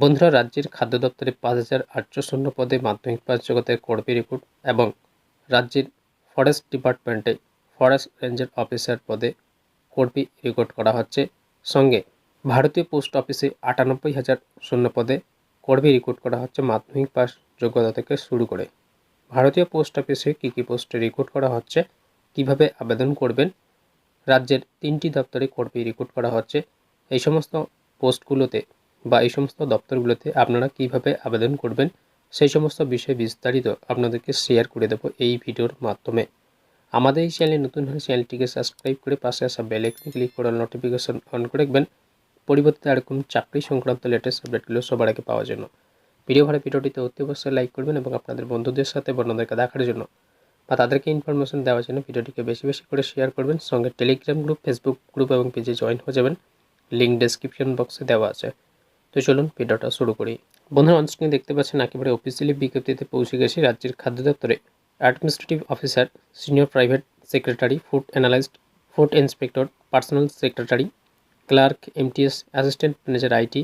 বন্ধুরা, রাজ্যের খাদ্য দপ্তরে পাঁচ হাজার আটশো শূন্য পদে মাধ্যমিক পাস জগতের কর্মী রিক্রুট এবং রাজ্যের ফরেস্ট ডিপার্টমেন্টে ফরেস্ট রেঞ্জার অফিসার পদে কর্মী রেকর্ড করা হচ্ছে। সঙ্গে ভারতীয় পোস্ট অফিসে আটানব্বই হাজার শূন্য পদে কর্মী রেকর্ড করা হচ্ছে মাধ্যমিক পাস যোগ্যতা থেকে শুরু করে। ভারতীয় পোস্ট অফিসে কী কী পোস্টে রেকর্ড করা হচ্ছে, কীভাবে আবেদন করবেন, রাজ্যের তিনটি দপ্তরে কর্মী রেকর্ড করা হচ্ছে, এই সমস্ত পোস্টগুলোতে বা এই সমস্ত দপ্তরগুলোতে আপনারা কীভাবে আবেদন করবেন, সেই সমস্ত বিষয়ে বিস্তারিত আপনাদেরকে শেয়ার করে দেবো এই ভিডিওর মাধ্যমে। আমাদের এই চ্যানেলে নতুন হলে চ্যানেলটিকে সাবস্ক্রাইব করে পাশে আসা বেল আইকনে ক্লিক করে নোটিফিকেশন অন করে রাখবেন। পরিবর্তে আর কোনো চাকরি সংক্রান্ত লেটেস্ট আপডেটগুলো সবার আগে পাওয়ার জন্য। ভিডিও ভালো ভিডিওটিতে অতি অবশ্যই লাইক করবেন এবং আপনাদের বন্ধুদের সাথে বন্ধুদেরকে দেখার জন্য বা তাদেরকে ইনফরমেশন দেওয়ার জন্য ভিডিওটিকে বেশি বেশি করে শেয়ার করবেন। সঙ্গে টেলিগ্রাম গ্রুপ ফেসবুক গ্রুপ এবং পেজে জয়েন হয়ে যাবেন। লিঙ্ক ডেসক্রিপশন বক্সে দেওয়া আছে। তো চলুন ভিডিওটা শুরু করি। বন্ধুরা অনস্ক্রিনে দেখতে পাচ্ছেন একেবারে অফিসিয়ালি বিজ্ঞপ্তিতে পৌঁছে গেছি রাজ্যের খাদ্য দপ্তরে। Administrative officer senior private secretary food analyst food inspector personal secretary clerk MTS assistant manager IT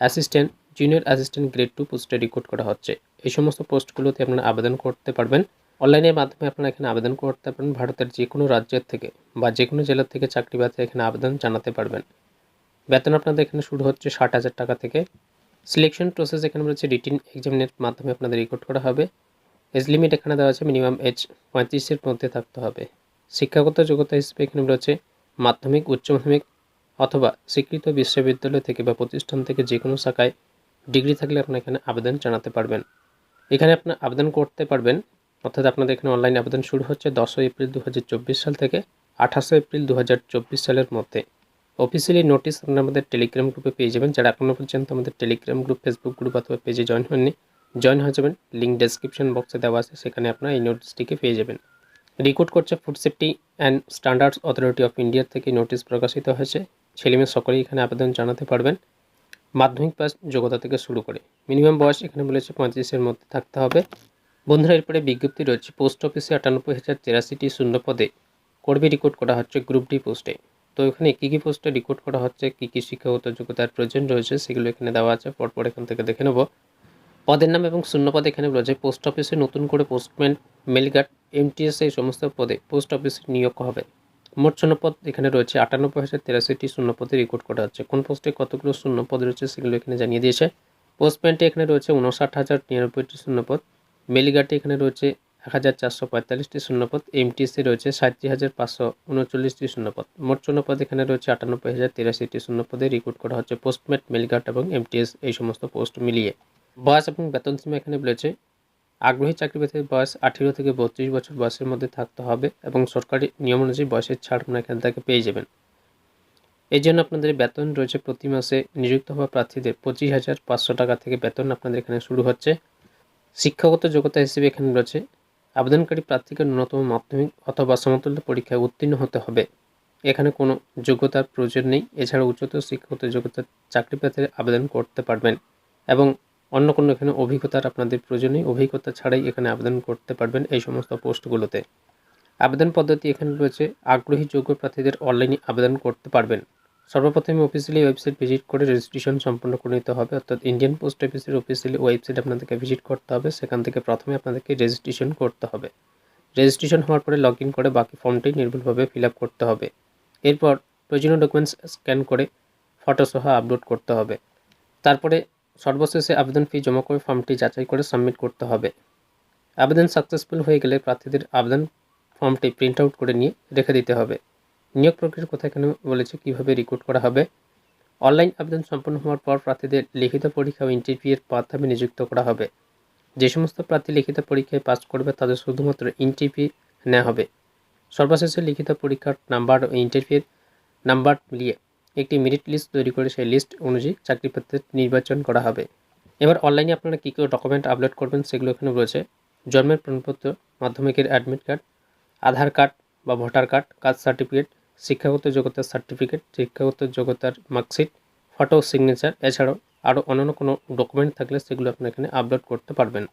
assistant junior assistant grade two পোস্টে রিক্রুট করা হচ্ছে। এই সমস্ত পোস্টগুলোতে আপনারা আবেদন করতে পারবেন। অনলাইনের মাধ্যমে আপনারা এখানে আবেদন করতে পারবেন। ভারতের যে কোনো রাজ্যের থেকে বা যে কোনো জেলার থেকে চাকরি পাতে এখানে আবেদন জানাতে পারবেন। বেতন আপনাদের এখানে শুরু হচ্ছে ষাট হাজার টাকা থেকে। সিলেকশন প্রসেস এখানে রয়েছে রিটিন এক্সামিনের মাধ্যমে আপনাদের রেকর্ড করা হবে। এজ লিমিট এখানে দেওয়া আছে মিনিমাম এজ পঁয়ত্রিশের মধ্যে থাকতে হবে। শিক্ষাগত যোগ্যতা হিসেবে এখানে রয়েছে মাধ্যমিক, উচ্চ মাধ্যমিক অথবা স্বীকৃত বিশ্ববিদ্যালয় থেকে বা প্রতিষ্ঠান থেকে যে কোনো শাখায় ডিগ্রি থাকলে আপনার এখানে আবেদন জানাতে পারবেন। এখানে আপনার আবেদন করতে পারবেন। অর্থাৎ আপনাদের এখানে অনলাইন আবেদন শুরু হচ্ছে দশই এপ্রিল দু হাজার চব্বিশ সাল থেকে আঠাশে এপ্রিল দু হাজার চব্বিশ সালের মধ্যে। অফিসিয়ালি নোটিশ আপনারা আমাদের টেলিগ্রাম গ্রুপে পেয়ে যাবেন। যারা এখনও পর্যন্ত আমাদের টেলিগ্রাম গ্রুপ ফেসবুক গ্রুপ অথবা পেজে জয়েন হননি জয়েন হয়ে যাবেন। লিঙ্ক ডেসক্রিপশন বক্সে দেওয়া আছে, সেখানে আপনারা এই নোটিসটিকে পেয়ে যাবেন। রিক্রুট করছে food safety and standards authority of India থেকে নোটিশ প্রকাশিত হয়েছে। ছেলেমেয়ে সকলেই এখানে আবেদন জানাতে পারবেন। মাধ্যমিক পাস যোগ্যতা থেকে শুরু করে। মিনিমাম বয়স এখানে বলেছে পঁয়ত্রিশের মধ্যে থাকতে হবে। বন্ধুরা, এরপরে বিজ্ঞপ্তি রয়েছে, পোস্ট অফিসে আটানব্বই হাজার তেরাশিটি শূন্য পদে কর্মী রিক্রুট করা হচ্ছে গ্রুপ ডি পোস্টে তো এখানে কী কী পোস্টে রিক্রুট করা হচ্ছে, কী কী শিক্ষাগত যোগ্যতার প্রয়োজন রয়েছে, সেগুলো এখানে দেওয়া আছে। পরপর এখান থেকে দেখে নেব। পদের নাম এবং শূন্যপদ এখানে রয়েছে পোস্ট অফিসে নতুন করে পোস্টম্যান মেলগার্ড এমটিএস এই সমস্ত পদে পোস্ট অফিসে নিয়োগ হবে। মোট শূন্যপদ এখানে রয়েছে আটানব্বই হাজার তেরাশিটি শূন্যপদে রিক্রুট করা হচ্ছে। কোন পোস্টে কতগুলো শূন্যপদ রয়েছে সেগুলো এখানে জানিয়ে দিয়েছে। পোস্টম্যানটি এখানে রয়েছে উনষাট হাজার নিরানব্বইটি শূন্যপদ মেলগার্ডে এখানে রয়েছে এক হাজার চারশো পঁয়তাল্লিশটি শূন্যপদ এমটিসি রয়েছে সাঁত্রিশ হাজার পাঁচশো উনচল্লিশটি শূন্যপদ। মোট শূন্যপদ এখানে রয়েছে আটানব্বই হাজার তিরাশিটি শূন্যপদে রিক্রুট করা হচ্ছে পোস্টমেট মেলগার্ড এবং এমটিএস এই সমস্ত পোস্ট মিলিয়ে। বয়স এবং বেতন সীমা এখানে বলেছে আগ্রহী চাকরি পেতে বয়স আঠেরো থেকে বত্রিশ বছর বয়সের মধ্যে থাকতে হবে এবং সরকারি নিয়ম অনুযায়ী বয়সের ছাড় আপনারা এখান থেকে পেয়ে যাবেন। এই জন্য আপনাদের বেতন রয়েছে প্রতি মাসে নিযুক্ত হওয়া প্রার্থীদের পঁচিশ হাজার পাঁচশো টাকা থেকে বেতন আপনাদের এখানে শুরু হচ্ছে। শিক্ষাগত যোগ্যতা হিসেবে এখানে রয়েছে আবেদনকারী প্রার্থীকে ন্যূনতম মাধ্যমিক অথবা সমতুল্য পরীক্ষায় উত্তীর্ণ হতে হবে। এখানে কোনো যোগ্যতার প্রয়োজন নেই। এছাড়া উচ্চতর শিক্ষাগত যোগ্যতার চাকরি পেতে আবেদন করতে পারবেন এবং অন্য কোনো এখানে অভিজ্ঞতার আপনাদের প্রয়োজন নেই। অভিজ্ঞতা ছাড়াই এখানে আবেদন করতে পারবেন এই সমস্ত পোস্টগুলোতে। আবেদন পদ্ধতি এখানে রয়েছে। আগ্রহী যোগ্য প্রার্থীদের অনলাইনে আবেদন করতে পারবেন। সর্বপ্রথমে অফিসিয়ালি ওয়েবসাইট ভিজিট করে রেজিস্ট্রেশন সম্পন্ন করে নিতে হবে। অর্থাৎ ইন্ডিয়ান পোস্ট অফিসের অফিসিয়ালি ওয়েবসাইট আপনাদেরকে ভিজিট করতে হবে। সেখান থেকে প্রথমে আপনাদেরকে রেজিস্ট্রেশন করতে হবে। রেজিস্ট্রেশন হওয়ার পরে লগ করে বাকি ফর্মটি নির্ভুলভাবে ফিল করতে হবে। এরপর প্রয়োজনীয় ডকুমেন্টস স্ক্যান করে ফটো সহ আপলোড করতে হবে। তারপরে সর্বশেষে আবেদন ফি জমা করে ফর্মটি যাচাই করে সাবমিট করতে হবে। আবেদন সাকসেসফুল হয়ে গেলে প্রার্থীদের আবেদন ফর্মটি প্রিন্ট আউট করে নিয়ে রেখে দিতে হবে। নিয়োগ প্রক্রিয়ার কথা এখানে বলেছে, কীভাবে রিক্রুট করা হবে? অনলাইন আবেদন সম্পন্ন হওয়ার পর প্রার্থীদের লিখিত পরীক্ষা ও ইন্টারভিউয়ের মাধ্যমে নিযুক্ত করা হবে। যে সমস্ত প্রার্থী লিখিত পরীক্ষায় পাস করবে, তাদের শুধুমাত্র ইন্টারভিউ নেওয়া হবে। সর্বশেষে লিখিত পরীক্ষার নাম্বার ও ইন্টারভিউয়ের নাম্বার মিলিয়ে একটি মেরিট লিস্ট তৈরি করে সেই লিস্ট অনুযায়ী চাকরি নির্বাচন করা হবে। এবার অনলাইনে আপনারা কী কী ডকুমেন্ট আপলোড করবেন সেগুলো এখানে রয়েছে। জন্মের প্রমাণপত্র, মাধ্যমিকের অ্যাডমিট কার্ড আধার কার্ড বা ভোটার কার্ড কাস্ট সার্টিফিকেট শিক্ষাগত যোগ্যতার সার্টিফিকেট শিক্ষাগত যোগ্যতার মার্কশিট ফটো সিগনেচার এছাড়াও আরও অন্যান্য কোনো ডকুমেন্ট থাকলে সেগুলো আপনি এখানে আপলোড করতে পারবেন।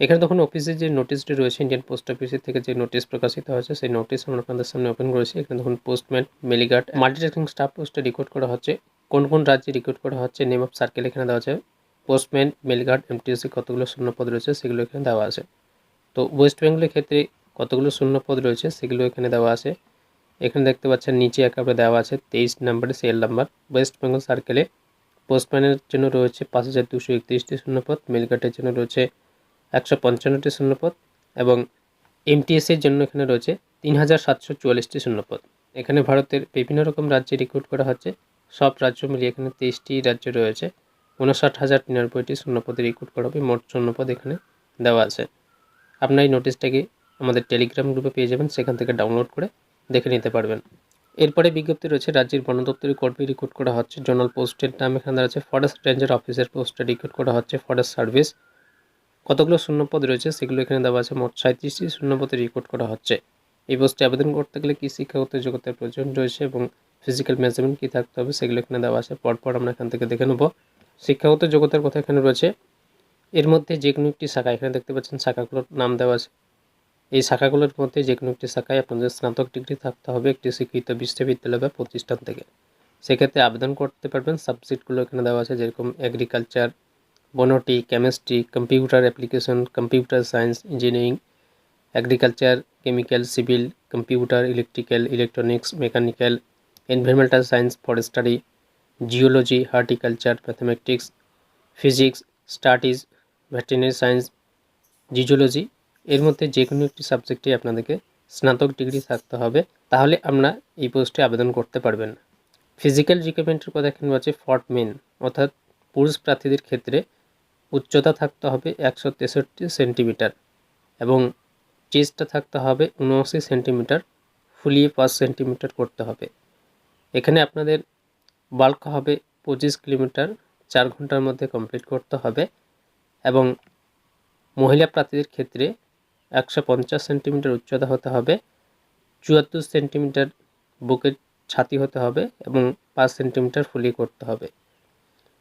এখানে তখন অফিসে যে নোটিশটি রয়েছে ইন্ডিয়ান পোস্ট অফিসের থেকে যে নোটিশ প্রকাশিত হয়েছে, সেই নোটিশ আমরা আপনাদের সামনে ওপেন করেছি। এখানে তখন postman mail guard multitasking staff পোস্টে রিক্রুট করা হচ্ছে। কোন কোন রাজ্যে রিক্রুট করা হচ্ছে নেম অফ সার্কেল এখানে দেওয়া আছে। পোস্টম্যান মেলগার্ড এমটিএসসি কতগুলো শূন্যপদ রয়েছে, সেগুলো এখানে দেওয়া আছে। তো ওয়েস্ট বেঙ্গলের ক্ষেত্রে কতগুলো শূন্যপদ রয়েছে, সেগুলো এখানে দেওয়া আছে। এখানে দেখতে পাচ্ছেন, নিচে একেবারে দেওয়া আছে, তেইশ নম্বরে সেল নাম্বার ওয়েস্ট বেঙ্গল সার্কেলে পোস্টম্যানের জন্য রয়েছে পাঁচ হাজার দুশো একত্রিশটি শূন্যপদ মেলগার্ডের জন্য রয়েছে একশো পঞ্চান্নটি শূন্যপদ এবং এমটিএসের জন্য এখানে রয়েছে তিন হাজার সাতশো চুয়াল্লিশটি শূন্যপদ এখানে ভারতের বিভিন্ন রকম রাজ্যে রিক্রুট করা হচ্ছে। সব রাজ্য মিলিয়ে এখানে তেইশটি রাজ্য রয়েছে। উনষাট হাজার নিরানব্বইটি শূন্যপদে রিক্রুট করা হবে, মোট শূন্যপদ এখানে দেওয়া আছে। আপনার এই নোটিশটাকে আমাদের টেলিগ্রাম গ্রুপে পেয়ে যাবেন, সেখান থেকে ডাউনলোড করে দেখে নিতে পারবেন। এরপরে বিজ্ঞপ্তি রয়েছে, রাজ্যের বন দপ্তরে কর্মী রিক্রুট করা হচ্ছে। জোনাল পোস্টের নাম এখানে আছে, ফরেস্ট রেঞ্জার অফিসের পোস্টে রিক্রুট করা হচ্ছে ফরেস্ট সার্ভিস। কতগুলো শূন্যপদ রয়েছে সেগুলো এখানে দেওয়া আছে, মোট সাঁত্রিশটি শূন্যপদে রিক্রুট করা হচ্ছে। এই পোস্টে আবেদন করতে গেলে কী শিক্ষাগত যোগ্যতার প্রয়োজন রয়েছে এবং ফিজিক্যাল মেজারমেন্ট কী থাকতে হবে সেগুলো এখানে দেওয়া আছে। পরপর আমরা এখান থেকে দেখে নেব। শিক্ষাগত যোগ্যতার কথা এখানে রয়েছে। এর মধ্যে যে কোনো একটি শাখা, এখানে দেখতে পাচ্ছেন শাখাগুলোর নাম দেওয়া আছে। এই শাখাগুলোর মধ্যে যে কোনো একটি শাখায় আপনাদের স্নাতক ডিগ্রি থাকতে হবে, একটি শিক্ষিত বিশ্ববিদ্যালয় বা প্রতিষ্ঠান থেকে। সেক্ষেত্রে আবেদন করতে পারবেন। সাবজেক্টগুলো এখানে দেওয়া আছে, যেরকম agriculture বনটি chemistry computer application computer science engineering agriculture chemical civil computer electrical electronics mechanical environmental science forestry geology horticulture mathematics physics studies veterinary science geology এর মধ্যে যে কোনো একটি সাবজেক্টে আপনাদেরকে স্নাতক ডিগ্রি থাকতে হবে, তাহলে আপনারা এই পোস্টে আবেদন করতে পারবেন। ফিজিক্যাল রিকোয়ারমেন্টের কথা এখানে আছে ফর্ট মেন অর্থাৎ পুরুষ প্রার্থীদের ক্ষেত্রে উচ্চতা থাকতে হবে একশো তেষট্টি সেন্টিমিটার এবং চেস্টটা থাকতে হবে উনআশি সেন্টিমিটার, ফুলিয়ে পাঁচ সেন্টিমিটার করতে হবে। এখানে আপনাদের বাল্ক হবে পঁচিশ কিলোমিটার, চার ঘণ্টার মধ্যে কমপ্লিট করতে হবে এবং মহিলা প্রার্থীদের ক্ষেত্রে একশো পঞ্চাশ সেন্টিমিটার উচ্চতা হতে হবে, চুয়াত্তর সেন্টিমিটার বুকের ছাতি হতে হবে এবং পাঁচ সেন্টিমিটার ফুলি করতে হবে।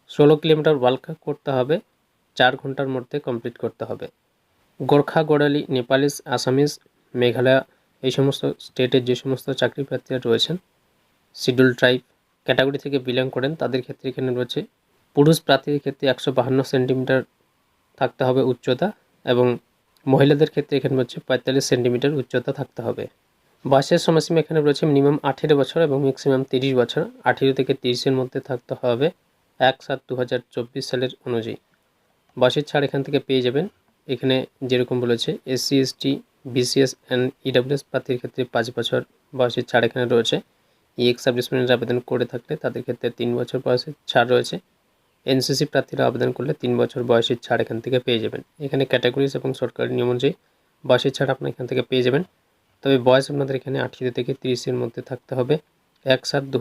ষোলো কিলোমিটার ওয়ার্ল্ড করতে হবে, চার ঘণ্টার মধ্যে কমপ্লিট করতে হবে। গোর্খা, গোড়ালি, নেপালিস, আসামিস, মেঘালয়, এই সমস্ত স্টেটের যে সমস্ত চাকরি প্রার্থীরা রয়েছেন, শিডিউল ট্রাইব ক্যাটাগরি থেকে বিলং করেন, তাদের ক্ষেত্রে এখানে রয়েছে, পুরুষ প্রার্থীদের ক্ষেত্রে একশো বাহান্ন সেন্টিমিটার থাকতে হবে উচ্চতা এবং মহিলাদের ক্ষেত্রে এখানে রয়েছে পঁয়তাল্লিশ সেন্টিমিটার উচ্চতা থাকতে হবে। বাসের সময়সীমা এখানে রয়েছে মিনিমাম আঠেরো বছর এবং ম্যাক্সিমাম তিরিশ বছর। আঠেরো থেকে তিরিশের মধ্যে থাকতে হবে এক সাত দু সালের অনুযায়ী। বাসের ছাড় এখান থেকে পেয়ে যাবেন। এখানে যেরকম বলেছে SC ST BCS and EWS প্রার্থীর ক্ষেত্রে পাঁচ বছর বয়সের ছাড় এখানে রয়েছে। ই এক্স আবেদন করে থাকলে তাদের ক্ষেত্রে তিন বছর বয়সের ছাড় রয়েছে। এনসিসি প্রার্থীরা আবেদন করলে তিন বছর বয়সের ছাড় এখান থেকে পেয়ে যাবেন। এখানে ক্যাটাগরিজ এবং সরকারি নিয়ম অনুযায়ী বয়সের ছাড় আপনার এখান থেকে পেয়ে যাবেন। তবে বয়স আপনাদের এখানে আঠেরো থেকে তিরিশের মধ্যে থাকতে হবে, এক সাত দু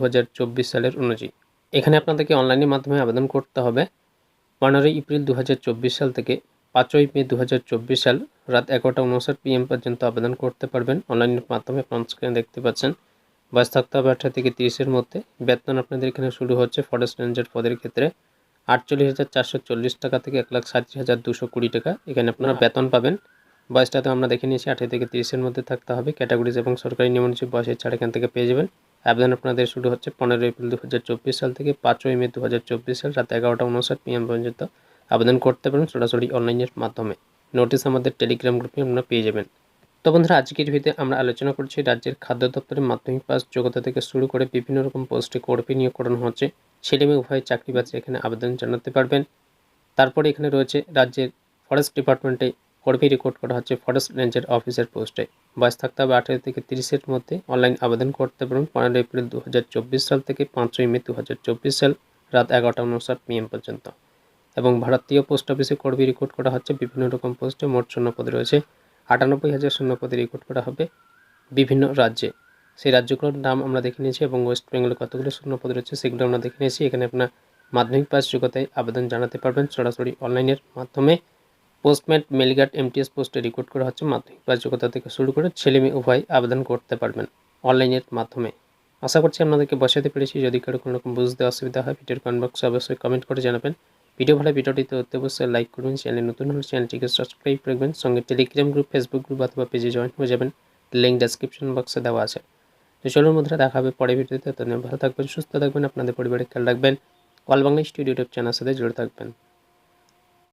সালের অনুযায়ী। এখানে আপনাদেরকে অনলাইনের মাধ্যমে আবেদন করতে হবে। পনেরোই এপ্রিল দু হাজার চব্বিশ সাল থেকে পাঁচই মে দু হাজার চব্বিশ সাল রাত এগারোটা উনষাট পিএম পর্যন্ত আবেদন করতে পারবেন। অনলাইনের মাধ্যমে আপনার স্ক্রিনে দেখতে পাচ্ছেন। বয়স থাকতে হবে আঠারো থেকে তিরিশের মধ্যে। বেতন আপনাদের এখানে শুরু হচ্ছে ফরেস্ট রেঞ্জার পদের ক্ষেত্রে। আটচল্লিশ হাজার চারশো চল্লিশ টাকা থেকে এক লাখ সাতত্রিশ হাজার দুশো কুড়ি টাকা। এখানে আপনারা বেতন পাবেন। বয়সটা তো আমরা দেখে নিয়েছি আঠারো থেকে তিরিশের মধ্যে থাকতে হবে। ক্যাটাগরিজ এবং সরকারি নিয়ম অনুযায়ী বয়সের ছাড় এখান থেকে পেয়ে যাবেন। আবেদন আপনাদের শুরু হচ্ছে পনেরোই এপ্রিল দু হাজার চব্বিশ সাল থেকে পাঁচই মে দু হাজার চব্বিশ সাল রাত এগারোটা উনষাট পিএম পর্যন্ত। আবেদন করতে পারেন সরাসরি অনলাইনের মাধ্যমে। নোটিশ আমাদের টেলিগ্রাম গ্রুপে আপনারা পেয়ে যাবেন। তো বন্ধুরা আজকের ভিডিওতে আমরা আলোচনা করছি, রাজ্যের খাদ্য দপ্তরের মাধ্যমিক পাস যোগ্যতা থেকে শুরু করে বিভিন্ন রকম পোস্টে কর্মী নিয়োগ করানো হচ্ছে। ছেলে মেয়ে উভয় চাকরি বাচ্চা এখানে আবেদন জানাতে পারবেন। তারপরে এখানে রয়েছে রাজ্যের ফরেস্ট ডিপার্টমেন্টে কর্মী রেকর্ড করা হচ্ছে ফরেস্ট রেঞ্জের অফিসার পোস্টে বয়স থাকতে হবে আঠেরো থেকে তিরিশের মধ্যে। অনলাইন আবেদন করতে পারবেন। পনেরো এপ্রিল দু হাজার চব্বিশ সাল থেকে পাঁচই মে দু হাজার চব্বিশ সাল রাত এগারোটা উনষাট পিএম পর্যন্ত। এবং ভারতীয় পোস্ট অফিসে কর্মী রেকর্ড করা হচ্ছে। বিভিন্ন রকম পোস্টে মোট শূন্য পদ রয়েছে। আটানব্বই হাজার শূন্য পদে রেকর্ড করা হবে বিভিন্ন রাজ্যে। সেই রাজ্যগুলোর নাম আমরা দেখে নিয়েছি এবং ওয়েস্ট বেঙ্গলে কতগুলো শূন্য পদ রয়েছে সেগুলো আমরা দেখে নিয়েছি। এখানে আপনার মাধ্যমিক পাস যোগ্যতায় আবেদন জানাতে পারবেন। সরাসরি অনলাইনের মাধ্যমে পোস্টম্যান মেলগার্ড এমটিএস পোস্টে রেকর্ড করা হচ্ছে। মাধ্যমিক পাস যোগ্যতা থেকে শুরু করে ছেলে মেয়ে উভয় আবেদন করতে পারবেন অনলাইনের মাধ্যমে। আশা করছি আপনাদেরকে বসাতে পেরেছি। যদি কারও কোনো রকম বুঝতে অসুবিধা হয়, ভিডিওর কমেন্ট বক্সে অবশ্যই কমেন্ট করে জানাবেন। ভিডিও ভালো ভিডিওটিতে অতি লাইক করবেন চ্যানেল নতুন হলে চ্যানেলটিকে সাবস্ক্রাইব রাখবেন। সঙ্গে টেলিগ্রাম গ্রুপ ফেসবুক গ্রুপ অথবা পেজে জয়েন হয়ে যাবেন। লিঙ্ক ডেসক্রিপশন বক্সে দেওয়া আছে। তো চলুন মধ্যে দেখা হবে পরে ভিডিওতে। ভালো থাকবেন, সুস্থ থাকবেন, আপনাদের পরিবারের খেয়াল রাখবেন। অল বাংলা স্টুডিও ইউটিউব চ্যানেলের সাথে জুড়ে থাকবেন।